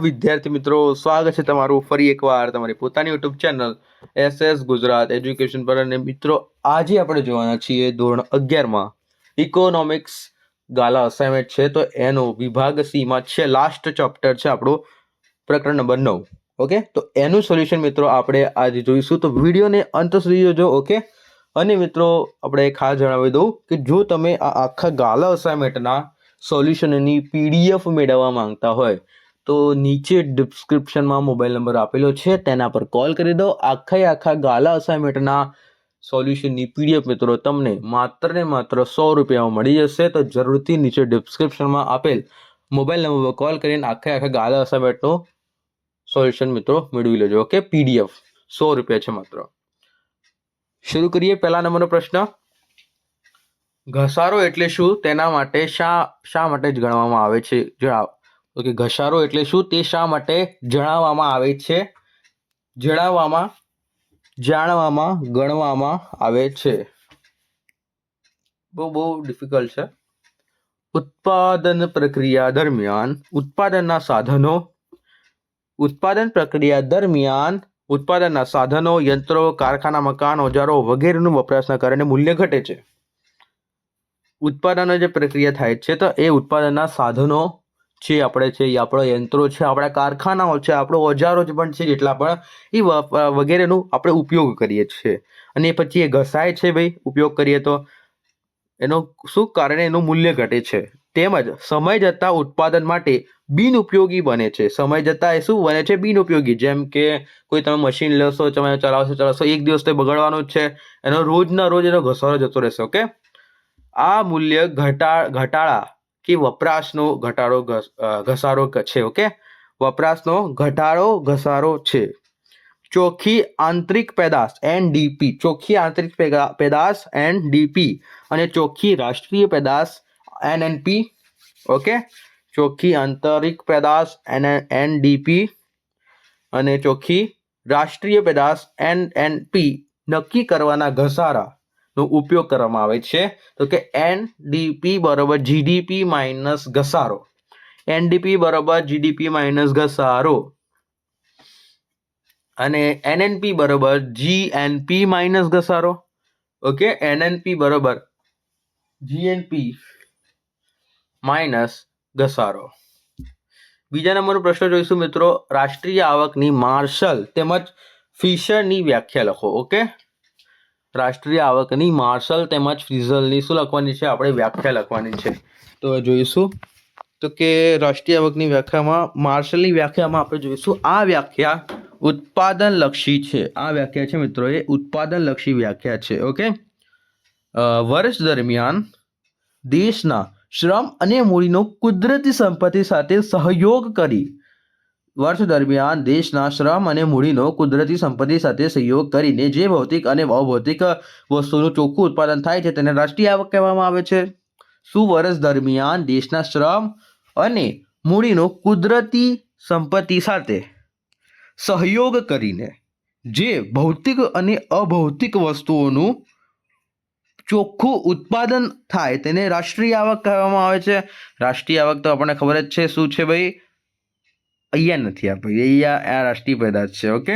વિદ્યાર્થી મિત્રો, સ્વાગત છે તમારું ફરી એકવાર તમારી પોતાની YouTube channel S S Gujarat education પર. અને મિત્રો, આજે આપણે જોવાના છીએ ધોરણ અગિયારમાં ઇકોનોમિક્સ ગાલા અસાઇનમેન્ટ છે. તો એનો વિભાગ સીમાં છે લાસ્ટ ચેપ્ટર છે આપણો પ્રકરણ નંબર નવ. ઓકે? તો એનું સોલ્યુશન મિત્રો આપણે આજે જોઈશું. તો વિડીયોને અંત સુધી જોજો, ઓકે? અને મિત્રો, આપણે ખાસ જણાવી દઉં કે જો તમે આ આખા ગાલા અસાઇનમેન્ટના સોલ્યુશનની પીડીએફ મેળવવા માંગતા હોય તો નીચે ડિસ્ક્રિપ્શનમાં મોબાઈલ નંબર આપેલો છે, તેના પર કોલ કરી દો. આખા આખા ગાલા અસાઇનમેન્ટના સોલ્યુશનની પીડીએફ મિત્રો, તમને માત્ર ને માત્ર સો રૂપિયામાં મળી જશે. તો જરૂરથી નીચે ડિસ્ક્રિપ્શનમાં આપેલ મોબાઈલ નંબર પર કોલ કરીને આખા આખા ગાલા અસાઇનમેન્ટનો સોલ્યુશન મિત્રો મેળવી લેજો ઓકે પીડીએફ સો રૂપિયા છે માત્ર. શરૂ કરીએ પહેલા નંબરનો પ્રશ્ન. ઘસારો એટલે શું? તેના માટે શા શા માટે જ ગણવામાં આવે છે? જણાવ. ઓકે ઘસારો એટલે શું તે શા માટે જણાવવામાં આવે છે? જણાવવામાં, જાણવામાં, ગણવામાં આવે છે. બહુ બહુ ડિફિકલ્ટ છે. ઉત્પાદન પ્રક્રિયા દરમિયાન ઉત્પાદનના સાધનો, ઉત્પાદન પ્રક્રિયા દરમિયાન ઉત્પાદનના સાધનો, યંત્રો, કારખાના, મકાન, ઓજારો વગેરેનું વપરાશના કારણે મૂલ્ય ઘટે છે. ઉત્પાદનો જે પ્રક્રિયા થાય છે તો એ ઉત્પાદનના સાધનો છે, આપણે છે એ આપણા યંત્રો છે, આપણા કારખાનાઓ છે, આપણો ઓજારો જ પણ છે, જેટલા પણ એ વગેરેનો આપણે ઉપયોગ કરીએ છીએ. અને પછી એ ઘસાય છે ભાઈ, ઉપયોગ કરીએ તો એનો શું કારણે એનું મૂલ્ય ઘટે છે? તેમજ સમય જતાં ઉત્પાદન માટે બિનઉપયોગી બને છે. સમય જતાં એ શું બને છે? બિનઉપયોગી. જેમ કે કોઈ તમે મશીન લેશો, તમે ચલાવશો ચલાવશો, એક દિવસ તો બગડવાનો જ છે. એનો રોજના રોજ એનો ઘસારો જતો રહેશે, ઓકે? આ મૂલ્ય ઘટા, ઘટાડા કે વપરાશનો ઘટાડો ઘસ- ઘસારો છે, ઓકે? વપરાશનો ઘટાડો ઘસારો છે. ચોખ્ખી આંતરિક પેદાશ એનડીપી ચોખ્ખી આંતરિક પેદાશ એનડીપી અને ચોખ્ખી રાષ્ટ્રીય પેદાશ એનએનપી ઓકે? ચોખ્ખી આંતરિક પેદાશ, એન એનડીપી અને ચોખ્ખી રાષ્ટ્રીય પેદાશ એનએનપી નક્કી કરવાના ઘસારાનો ઉપયોગ કરવામાં આવે છે. તો કે એનડીપી બરોબર જીડીપી માઇનસ ઘસારો. એનડીપી બરોબર જીડીપી માઇનસ ઘસારો. અને એનએનપી બરોબર જીએનપી માઇનસ ઘસારો. ઓકે, એનએનપી બરોબર જીએનપી માઇનસ ઘસારો. બીજા નંબરનો પ્રશ્ન જોઈશું મિત્રો, રાષ્ટ્રીય આવકની માર્શલ તેમજ ફિશરની વ્યાખ્યા લખો, ઓકે? રાષ્ટ્રીય આવકની માર્શલ તેમજ ફિઝલની શું લખવાની છે? આપણે વ્યાખ્યા લખવાની છે. તો જોઈશું. તો કે રાષ્ટ્રીય આવકની વ્યાખ્યામાં, માર્શલની વ્યાખ્યામાં આપણે જોઈશું. આ વ્યાખ્યા ઉત્પાદન લક્ષી છે. આ વ્યાખ્યા છે મિત્રો, એ ઉત્પાદન લક્ષી વ્યાખ્યા છે, ઓકે? વર્ષ દરમિયાન દેશના શ્રમ અને મૂડીનો કુદરતી સંપત્તિ સાથે સહયોગ કરી વર્ષ દરમિયાન દેશના શ્રમ અને મૂડીનો કુદરતી સંપત્તિ સાથે સહયોગ કરીને જે ભૌતિક અને અભૌતિક વસ્તુનું ચોખ્ખું ઉત્પાદન થાય છે તેને રાષ્ટ્રીય આવક કહેવામાં આવે છે. શું વર્ષ દરમિયાન દેશના શ્રમ અને મૂડીનો કુદરતી સંપત્તિ સાથે સહયોગ કરીને જે ભૌતિક અને અભૌતિક વસ્તુઓનું ચોખ્ખું ઉત્પાદન થાય તેને રાષ્ટ્રીય આવક કહેવામાં આવે છે. રાષ્ટ્રીય આવક તો આપણને ખબર જ છે શું છે ભાઈ? અહીંયા નથી આપી. અહીંયા આ રાષ્ટ્રીય પેદાશ છે ઓકે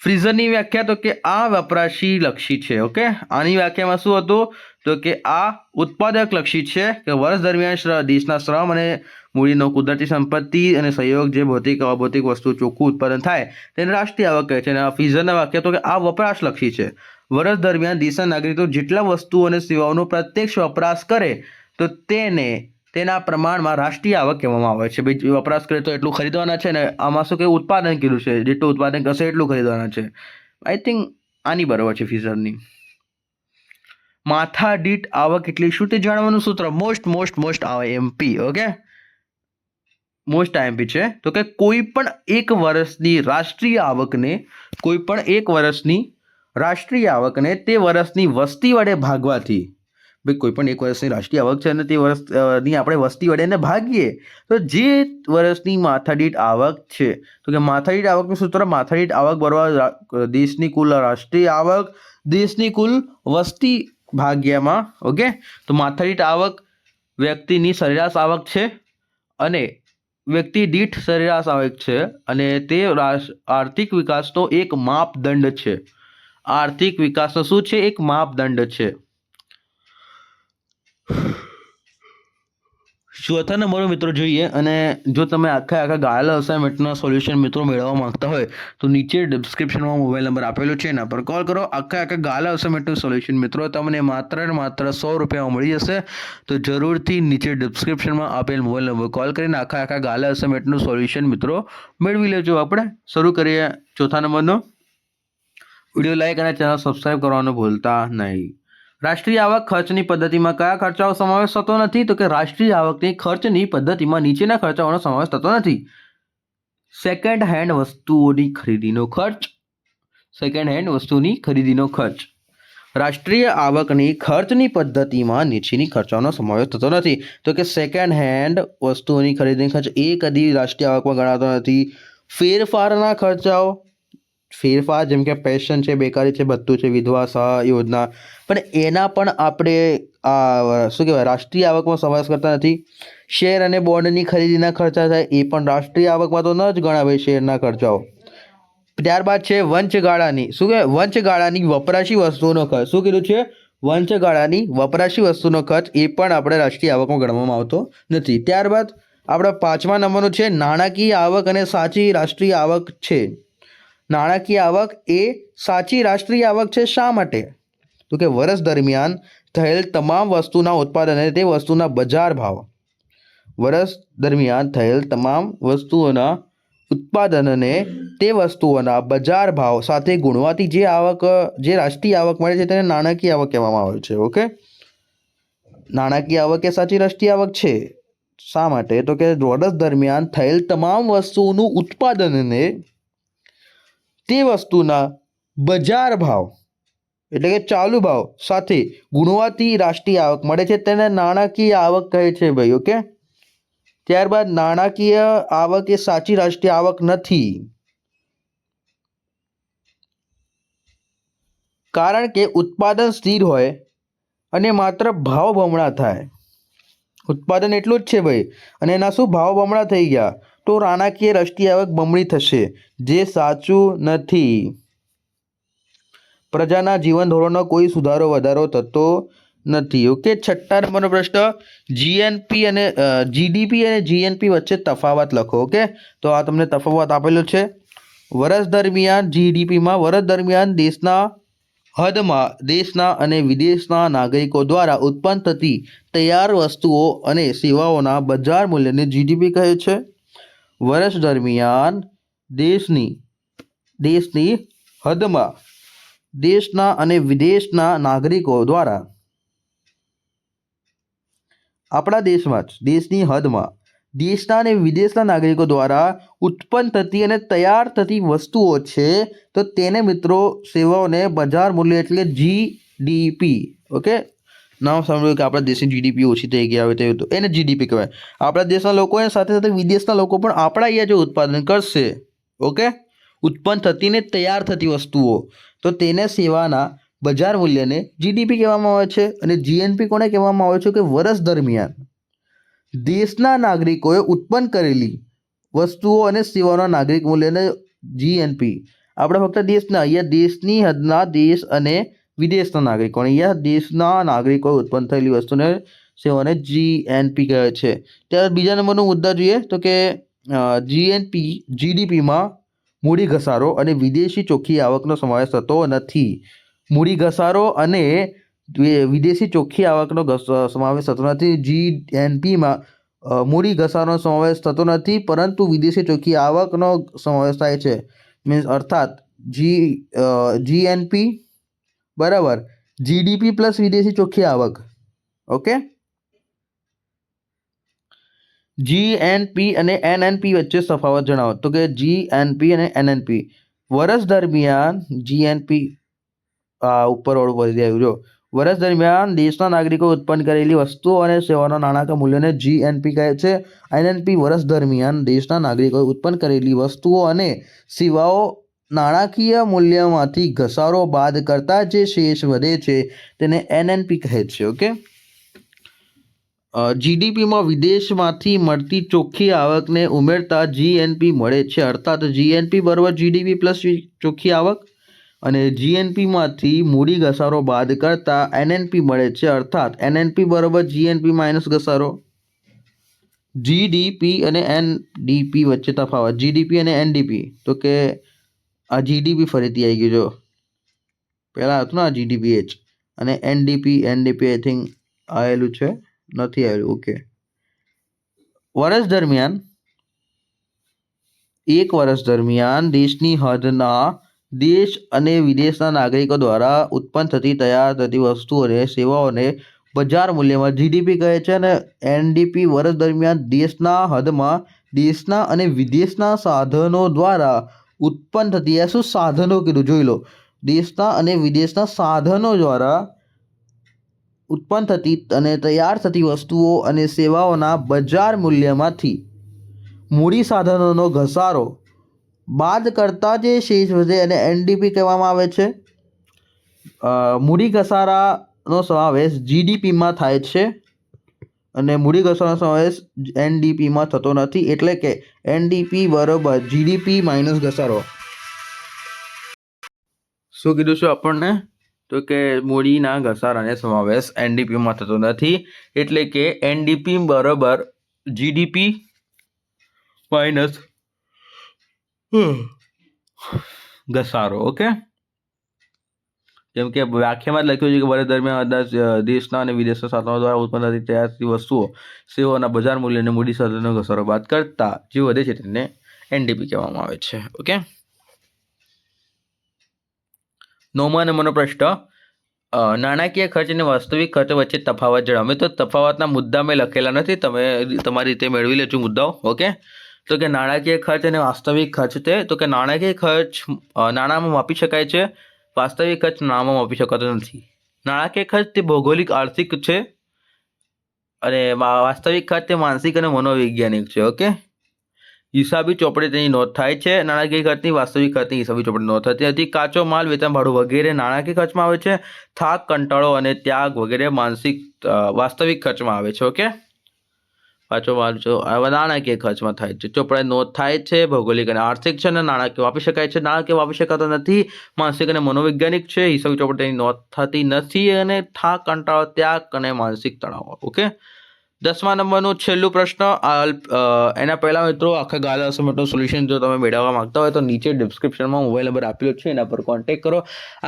ફ્રીઝરની વ્યાખ્યા તો કે આ વપરાશી લક્ષી છે ઓકે આની વ્યાખ્યામાં શું હતું? તો કે આ ઉત્પાદક લક્ષી છે કે વર્ષ દરમિયાન દેશના શ્રમ અને મૂડીનો કુદરતી સંપત્તિ અને સહયોગ જે ભૌતિક, અભૌતિક વસ્તુ ચોખ્ખું ઉત્પાદન થાય તેને રાષ્ટ્રીય આવક કહે છે. અને આ ફ્રીઝરના વાક્ય તો કે આ વપરાશલક્ષી છે. વર્ષ દરમિયાન દેશના નાગરિકો જેટલા વસ્તુઓ અને સેવાઓનો પ્રત્યક્ષ વપરાશ કરે, તો તેને તેના પ્રમાણમાં રાષ્ટ્રીય આવક કહેવામાં આવે છે. ભાઈ વપરાશ કરે તો એટલું ખરીદવાના છે ને આમાં શું કે ઉત્પાદન કીધું છે. જેટલું ઉત્પાદન કરશે એટલું ખરીદવાના છે. આઈ થિંક આની બરાબર છે ફીઝરની માથા દીઠ આવક એટલી શું તે જાણવાનું સૂત્ર? મોસ્ટ મોસ્ટ મોસ્ટ આવે એમપી ઓકે મોસ્ટ આઈએમપી છે. તો કે કોઈ પણ એક વર્ષની રાષ્ટ્રીય આવકને, કોઈ પણ એક વર્ષની રાષ્ટ્રીય આવકને તે વર્ષની વસ્તી વડે ભાગવાથી ભાઈ, કોઈ પણ એક વર્ષની રાષ્ટ્રીય આવક છે અને તે વર્ષની આપણે વસ્તી વડે એને ભાગીએ, તો જે વર્ષની માથાદીઠ આવક છે, તો કે માથાદીઠ આવકનું સૂત્ર, માથાદીઠ આવક બરોબર દેશની કુલ રાષ્ટ્રીય આવક, દેશની કુલ વસ્તી ભાગ્યામાં, ઓકે? તો માથાદીઠ આવક વ્યક્તિની સરેરાશ આવક છે અને વ્યક્તિ દીઠ સરેરાશ આવક છે અને તે આર્થિક વિકાસનો એક માપદંડ છે. આર્થિક વિકાસનો શું છે? એક માપદંડ છે. ચોથા નંબરનો મિત્રો જોઈએ અને જો તમે આખા આખા ગાયેલા અસાઇનમેન્ટના સોલ્યુશન મિત્રો મેળવવા માંગતા હોય, તો નીચે ડિસ્ક્રિપ્શનમાં મોબાઈલ નંબર આપેલો છે, એના પર કોલ કરો. આખા આખા ગાયેલા અસાઇનમેન્ટનું સોલ્યુશન મિત્રો તમને માત્ર ને માત્ર સો રૂપિયામાં મળી જશે. તો જરૂરથી નીચે ડિસ્ક્રિપ્શનમાં આપેલ મોબાઈલ નંબર કોલ કરીને આખા આખા ગાયેલા અસાઇનમેન્ટનું સોલ્યુશન મિત્રો મેળવી લેજો આપણે. શરૂ કરીએ ચોથા નંબરનો. વીડિયો લાઈક અને ચેનલ સબસ્ક્રાઈબ કરવાનું ભૂલતા નહીં. રાષ્ટ્રીય આવક ખર્ચની પદ્ધતિમાં કયા ખર્ચાઓ સમાવેશ થતો નથી? તો કે રાષ્ટ્રીય આવકની ખર્ચની પદ્ધતિમાં નીચેના ખર્ચાઓનો સમાવેશ થતો નથી. સેકન્ડ હેન્ડ વસ્તુઓની ખરીદીનો ખર્ચ. સેકન્ડ હેન્ડ વસ્તુની ખરીદીનો ખર્ચ. રાષ્ટ્રીય આવકની ખર્ચની પદ્ધતિમાં નીચેની ખર્ચાઓનો સમાવેશ થતો નથી. તો કે સેકન્ડ હેન્ડ વસ્તુઓની ખરીદીનો ખર્ચ એ કદી રાષ્ટ્રીય આવકમાં ગણાતો નથી. ફેરફારના ખર્ચાઓ. ફેરફાર, જેમ કે પેન્શન છે, બેકારી છે ભથ્થું છે, વિધવા સહાય યોજના. પણ એના પણ આપણે આ શું કહેવાય, રાષ્ટ્રીય આવકમાં સમાવેશ કરતા નથી. શેર અને બોન્ડની ખરીદીના ખર્ચા થાય, એ પણ રાષ્ટ્રીય આવકમાં તો ન જ ગણાવે શેરના ખર્ચાઓ. ત્યારબાદ છે વંચગાળાની શું કહેવાય? વંચગાળાની વપરાશી વસ્તુઓનો ખર્ચ. શું કીધું છે? વંચગાળાની વપરાશી વસ્તુનો ખર્ચ એ પણ આપણે રાષ્ટ્રીય આવકમાં ગણવામાં આવતો નથી. ત્યારબાદ આપણા પાંચમા નંબરનું છે, નાણાકીય આવક અને સાચી રાષ્ટ્રીય આવક છે. નાણાકીય આવક એ સાચી રાષ્ટ્રીય આવક છે શા માટે? તો કે વર્ષ દરમિયાન થયેલ તમામ વસ્તુના ઉત્પાદન તે વસ્તુના બજાર ભાવ. વર્ષ દરમિયાન થયેલ તમામ વસ્તુઓના ઉત્પાદન અને તે વસ્તુઓના બજાર ભાવ સાથે ગુણવાતી જે આવક, જે રાષ્ટ્રીય આવક મળે છે તેને નાણાકીય આવક કહેવામાં આવે છે, ઓકે? નાણાકીય આવક એ સાચી રાષ્ટ્રીય આવક છે. શા માટે? તો કે વર્ષ દરમિયાન થયેલ તમામ વસ્તુઓનું ઉત્પાદન અને તે વસ્તુના બજાર ભાવ, એટલે કે ચાલુ ભાવ સાથે ગુણવાતી રાષ્ટ્રીય આવક મળે છે. તેને નાણાકીય આવક કહે છે ભાઈ, ઓકે? ત્યારબાદ નાણાકીય આવક એ સાચી રાષ્ટ્રીય આવક નથી. કારણ કે ઉત્પાદન સ્થિર હોય અને માત્ર ભાવ બમણા થાય. ઉત્પાદન એટલું જ છે ભાઈ. અને એના શું ભાવ બમણા થઈ ગયા? તો નાણાકીય રાષ્ટ્રીય આવક બમણી થશે, જે સાચું નથી. પ્રજાના જીવન ધોરણનો કોઈ સુધારો, વધારો થતો નથી. ઓકે, છઠ્ઠા નંબરનો પ્રશ્ન. જીએનપી અને જીડીપી અને જીએનપી વચ્ચે તફાવત લખો, ઓકે? તો આ તમને તફાવત આપેલો છે. વર્ષ દરમિયાન જીડીપીમાં વર્ષ દરમિયાન દેશના હદમાં, દેશના અને વિદેશના નાગરિકો દ્વારા ઉત્પન્ન થતી તૈયાર વસ્તુઓ અને સેવાઓના બજાર મૂલ્યને જીડીપી કહે છે. વર્ષ દરમિયાન દેશની દેશની હદમાં દેશના અને વિદેશના નાગરિકો દ્વારા આપણા દેશમાં જ, દેશની હદમાં દેશના અને વિદેશના નાગરિકો દ્વારા ઉત્પન્ન થતી અને તૈયાર થતી વસ્તુઓ છે, તો તેને મિત્રો સેવાઓને બજાર મૂલ્ય એટલે જીડીપી ઓકે નામ સાંભળ્યું કે આપણા દેશની જીડીપી ઓછી થઈ ગઈ આવે તેવું તો. એને જીડીપી કહેવાય. આપણા દેશના લોકો એ સાથે સાથે વિદેશના લોકો પણ આપણા અહીંયા જો ઉત્પાદન કરશે, ઓકે? ઉત્પન્ન થતી ને તૈયાર થતી વસ્તુઓ. તો તેને સેવાના બજાર મૂલ્યને જીડીપી કહેવામાં આવે છે અને જીએનપી કોને કહેવામાં આવે છે કે વર્ષ દરમિયાન. દેશના નાગરિકોએ ઉત્પન્ન કરેલી વસ્તુઓ અને સેવાના નાગરિક મૂલ્યને જીએનપી આપણે ફક્ત દેશના, અહીંયા દેશની હદના દેશ અને વિદેશના નાગરિકો યા દેશના નાગરિકોએ ઉત્પન્ન થયેલી વસ્તુને સેવાને જીએનપી કહે છે. ત્યાર બીજા નંબરનો મુદ્દા જોઈએ તો કે જીએનપી જીડીપીમાં મૂડી ઘસારો અને વિદેશી ચોખ્ખી આવકનો સમાવેશ થતો નથી. મૂડી ઘસારો અને વિદેશી ચોખ્ખી આવકનો સમાવેશ થતો નથી. જીએનપીમાં મૂડી ઘસારોનો સમાવેશ થતો નથી, પરંતુ વિદેશી ચોખ્ખી આવકનો સમાવેશ થાય છે. મીન્સ અર્થાત જી જીએનપી બરાબર. જીડીપી પ્લસ વિદેશી ચોખ્ખી આવક. ઓકે જીએનપી અને એનએનપી વચ્ચે તફાવત જણાવો. તો કે જીએનપી અને એનએનપી વર્ષ દરમિયાન જીએનપી આ ઉપરવાળું વધી આવ્યું, જો. વર્ષ દરમિયાન દેશના નાગરિકો ઉત્પન્ન કરેલી વસ્તુઓ અને સેવાના નાણાકીય મૂલ્યને જીએનપી કહે છે. એનએનપી વર્ષ દરમિયાન દેશના નાગરિકોએ ઉત્પન્ન કરેલી વસ્તુઓ અને સેવાઓ નાણાકીય મૂલ્યમાંથી ઘસારો બાદ કરતાં જે શેષ વધે છે, તેને એનએનપી કહે છે ઓકે જીડીપીમાં વિદેશમાંથી મળતી ચોખ્ખી આવકને ઉમેરતા જીએનપી મળે છે, અર્થાત જીએનપી બરાબર જીડીપી પ્લસ ચોખ્ખી આવક અને જીએનપીમાંથી મૂડી ઘસારો બાદ કરતા એનએનપી મળે છે, અર્થાત એનએનપી બરાબર જીએનપી માઇનસ ઘસારો. જીડીપી અને એનડીપી વચ્ચે તફાવત જીડીપી અને એનડીપી તો કે આ જીડીપી ફરીથી આવી ગયું, જો. પહેલાં હતું ને આ જીડીપી એચ અને એનડીપી એનડીપી આઈ થિંક આવેલું છે. નથી આવેલું ઓકે. વર્ષ દરમિયાન, એક વર્ષ દરમિયાન દેશની હદના દેશ અને વિદેશના નાગરિકો દ્વારા ઉત્પન્ન થતી તૈયાર થતી વસ્તુઓને સેવાઓને બજાર મૂલ્યમાં જીડીપી કહે છે અને એનડીપી વર્ષ દરમિયાન દેશના હદમાં દેશના અને વિદેશના સાધનો દ્વારા ઉત્પન્ન થતી આ શું સાધનો કીધું? જોઈ લો. દેશના અને વિદેશના સાધનો દ્વારા ઉત્પન્ન થતી અને તૈયાર થતી વસ્તુઓ અને સેવાઓના બજાર મૂલ્યમાંથી મૂડી સાધનોનો ઘસારો બાદ કરતાં જે શેષ વધે એને એનડીપી કહેવામાં આવે છે. મૂડી ઘસારાનો સમાવેશ જીડીપીમાં થાય છે. અને મૂડી ઘસારાનો સમાવેશ એનડીપીમાં થતો નથી, એટલે કે એનડીપી બરોબર જીડીપી માઇનસ ઘસારો શું કીધું છું આપણને? તો કે મૂડીના ઘસારાને સમાવેશ એનડીપીમાં થતો નથી, એટલે કે એનડીપી બરોબર જીડીપી માઇનસ ઘસારો ઓકે? જેમ કે વ્યાખ્યામાં જ લખ્યું છે કે વર્ષ દરમિયાન દેશના અને વિદેશના સાધનો દ્વારા ઉત્પન્ન થતી તૈયાર થતી વસ્તુઓ સેવાઓના બજાર મૂલ્યને મૂડી સાધનો ઘસારો બાદ કરતા જે વધે છે તેને એનડીપી કહેવામાં આવે છે. ઓકે નવમા અને પ્રશ્ન નાણાકીય ખર્ચ અને વાસ્તવિક ખર્ચ વચ્ચે તફાવત જણાવે. તો તફાવતના મુદ્દા મેં લખેલા નથી, તમે તમારી રીતે મેળવી લેજો મુદ્દાઓ. ઓકે તો કે નાણાકીય ખર્ચ અને વાસ્તવિક ખર્ચ તે, તો કે નાણાકીય ખર્ચ નાણાંમાં માપી શકાય છે વાસ્તવિક ખર્ચ નામમાં આપી શકાતો નથી. નાણાકીય ખર્ચ તે ભૌગોલિક, આર્થિક છે અને વાસ્તવિક ખર્ચ તે માનસિક અને મનોવૈજ્ઞાનિક છે, ઓકે? હિસાબી ચોપડે તેની નોંધ થાય છે. નાણાકીય ખર્ચની વાસ્તવિક ખર્ચની હિસાબી ચોપડે નોંધ થતી હતી કાચો માલ, વેચાણ ભાડું વગેરે નાણાકીય ખર્ચમાં આવે છે. થાક, કંટાળો અને ત્યાગ વગેરે માનસિક વાસ્તવિક ખર્ચમાં આવે છે, ઓકે? કાચો વાંચો નાણાકીય ખર્ચમાં થાય છે. ચોપડાએ નોંધ થાય છે, ભૌગોલિક અને આર્થિક છે, અને નાણાકીય વાપરી શકાય છે. નાણાકીય વાપરી શકાતા નથી, માનસિક અને મનોવૈજ્ઞાનિક છે. હિસાબી ચોપડે નોંધ થતી નથી અને થાક, કંટાળો, ત્યાગ અને માનસિક તણાવ. ઓકે? દસમા નંબરનું છેલ્લું પ્રશ્ન એના પહેલાં મિત્રો આખા ગાલા અસમેટનું સોલ્યુશન જો તમે મેળવવા માંગતા હોય તો નીચે ડિસ્ક્રિપ્શનમાં મોબાઈલ નંબર આપેલો છે, એના પર કોન્ટેક કરો.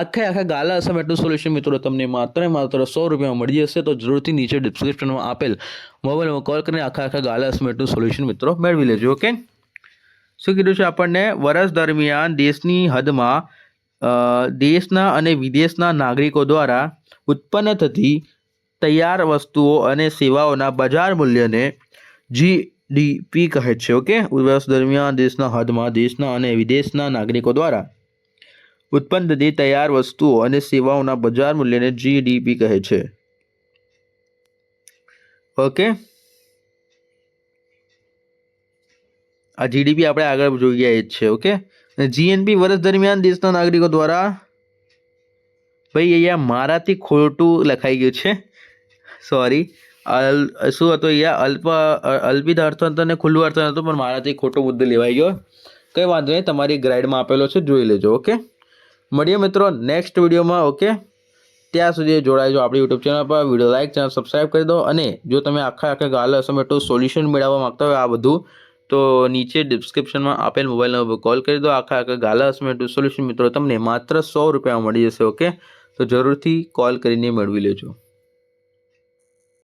આખે આખા ગાલા અસમેટનું સોલ્યુશન મિત્રો તમને માત્ર માત્ર સો રૂપિયામાં મળી જશે, તો જરૂરથી નીચે ડિસ્ક્રિપ્શનમાં આપેલ મોબાઈલમાં કોલ કરીને આખા આખા ગાલા અસમેટનું સોલ્યુશન મિત્રો મેળવી લેજો ઓકે શું કીધું છે આપણને? વર્ષ દરમિયાન દેશની હદમાં દેશના અને વિદેશના નાગરિકો દ્વારા ઉત્પન્ન થતી તૈયાર વસ્તુઓ અને સેવાઓના બજાર મૂલ્યને જીડીપી કહે છે, ઓકે? વર્ષ દરમિયાન દેશના હદમાં દેશના અને વિદેશના નાગરિકો દ્વારા ઉત્પન્ન થતી તૈયાર વસ્તુઓ અને સેવાઓના બજાર મૂલ્યને જીડીપી કહે છે. ઓકે? આ જીડીપી આપણે આગળ જોઈ ગયા જ છે, ઓકે? જીએનપી વર્ષ દરમિયાન દેશના નાગરિકો દ્વારા ભાઈ અહીંયા મારાથી ખોટું લખાઈ ગયું છે. સોરી. અલ, શું હતું અહીંયા? અલ્પ, અલ્પિત અર્થતંત્રને ખુલ્લું અર્થતંત્ર હતું, પણ મારાથી ખોટો મુદ્દો લેવાઈ ગયો. કંઈ વાંધો નહીં, તમારી ગ્રાઇડમાં આપેલો છે, જોઈ લેજો, ઓકે? મળીએ મિત્રો નેક્સ્ટ વિડીયોમાં, ઓકે? ત્યાં સુધી જોડાઈજો આપણી યુટ્યુબ ચેનલ પર, વીડિયો લાઇક ચેનલ સબસ્ક્રાઈબ કરી દો, અને જો તમે આખા આખા ગાલ સમેટો સોલ્યુશન મેળવવા માગતા હોય આ બધું, તો નીચે ડિસ્ક્રિપ્શનમાં આપેલ મોબાઈલ નંબર પર કોલ કરી દો. આખા આખા ગાલા સમેટો સોલ્યુશન મિત્રો તમને માત્ર સો રૂપિયામાં મળી જશે, ઓકે? તો જરૂરથી કોલ કરીને મેળવી લેજો.